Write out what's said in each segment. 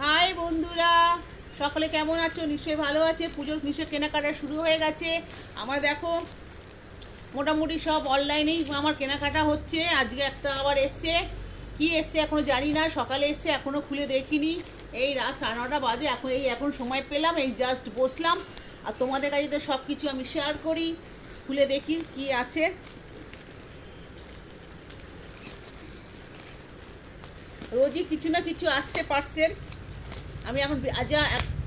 High বন্ধুরা, সকলে কেমন আছো? নিশ্চয়ই ভালো আছে। পুজোর নিশ্চয়ই কেনাকাটা শুরু হয়ে গেছে। আমার দেখো, মোটামুটি সব অনলাইনেই আমার কেনাকাটা হচ্ছে। আজকে একটা আবার এসছে। কি এসছে এখনও জানি না। সকালে এসছে, এখনও খুলে দেখিনি। এই রাত সাড়ে নটা বাজে, এখন এই এখন সময় পেলাম, এই জাস্ট বসলাম। আর তোমাদের কাছে তো সব কিছু আমি শেয়ার করি। খুলে দেখি কি আছে। রোজই কিছু না কিছু আসছে পার্টসের আমি এখন আজ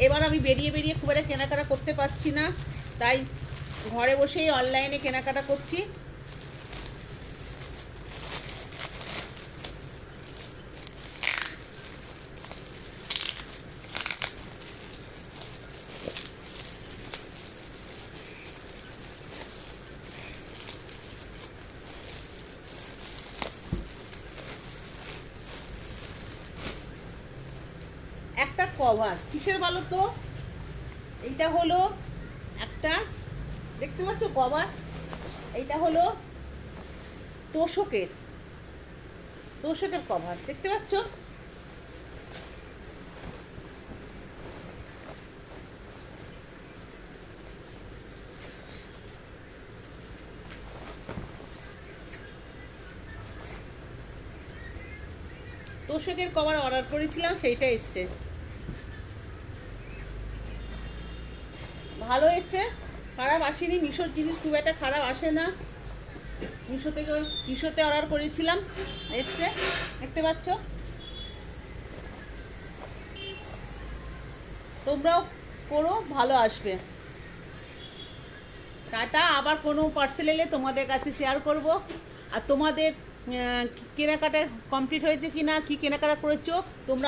এবার আমি বেরিয়ে বেরিয়ে খুব একটা কেনাকাটা করতে পারছি না। তাই ঘরে বসেই অনলাইনে কেনাকাটা করছি। একটা কভার। কিসের বলো তো? এইটা হলো একটা, দেখতে পাচ্ছ কভার? এইটা হলো তোষকের তোষকের কভার, দেখতে পাচ্ছ? তোষকের কভার অর্ডার করেছিলাম, সেইটা এসছে। ভালো এসছে খারাপ আসেনি। মিশোর জিনিস খুব একটা খারাপ আসে না। মিশো থেকে, মিশোতে অর্ডার করেছিলাম, এসছে। দেখতে পাচ্ছ? তোমরাও করো, ভালো আসবে। টাটা, আবার কোনো পার্সেল এলে তোমাদের কাছে শেয়ার করব। আর তোমাদের কেনাকাটা কমপ্লিট হয়েছে কি না কী কেনাকাটা করেছ, তোমরা